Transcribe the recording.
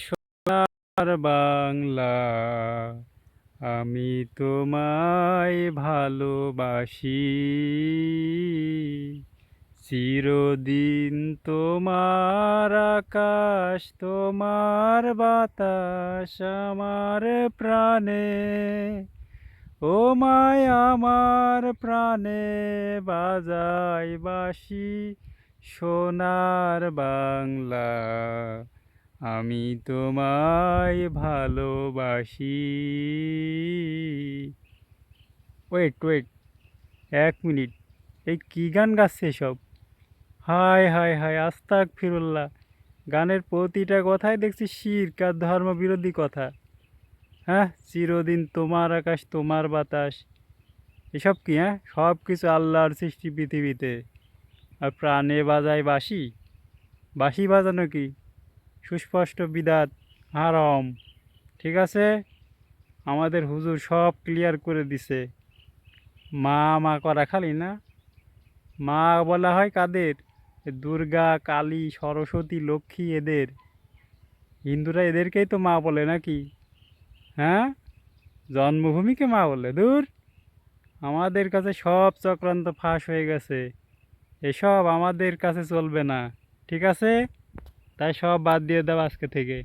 সোনার বাংলা, আমি তোমায় ভালোবাসি। চিরদিন তোমার আকাশ, তোমার বাতাস আমার প্রাণে। ও মায় আমার প্রাণে বাজাই বাসি সোনার বাংলা। আমি তোমায় ভালোবাসি। ওয়েট ওয়েট এক মিনিট। এই কী গান গাচ্ছে সব? হায় হায় হায় আস্তাক ফিরুল্লাহ গানের প্রতিটা কথাই দেখছি শির্ক আর ধর্ম বিরোধী কথা। হ্যাঁ চিরদিন তোমার আকাশ, তোমার বাতাস। এসব কি হ্যাঁ? সব কিছু আল্লাহর সৃষ্টি পৃথিবীতে। আর প্রাণে বাজায় বাঁশি? বাঁশি বাজানো কি? সুস্পষ্ট বিদাত, হারম। ঠিক আছে? আমাদের হুজুর সব ক্লিয়ার করে দিছে। মা মা করা খালি না? মা বলা হয় কাদের? দুর্গা, কালী, সরস্বতী, লক্ষ্মী এদের। হিন্দুরা এদেরকেই তো মা বলে নাকি? হ্যাঁ? জন্মভূমিকে মা বলে, দূর। আমাদের কাছে সব চক্রান্ত ফাঁস হয়ে গেছে। এসব আমাদের কাছে চলবে না। ঠিক আছে? তাই সব বাদ দিয়ে দাও আজকে থেকে।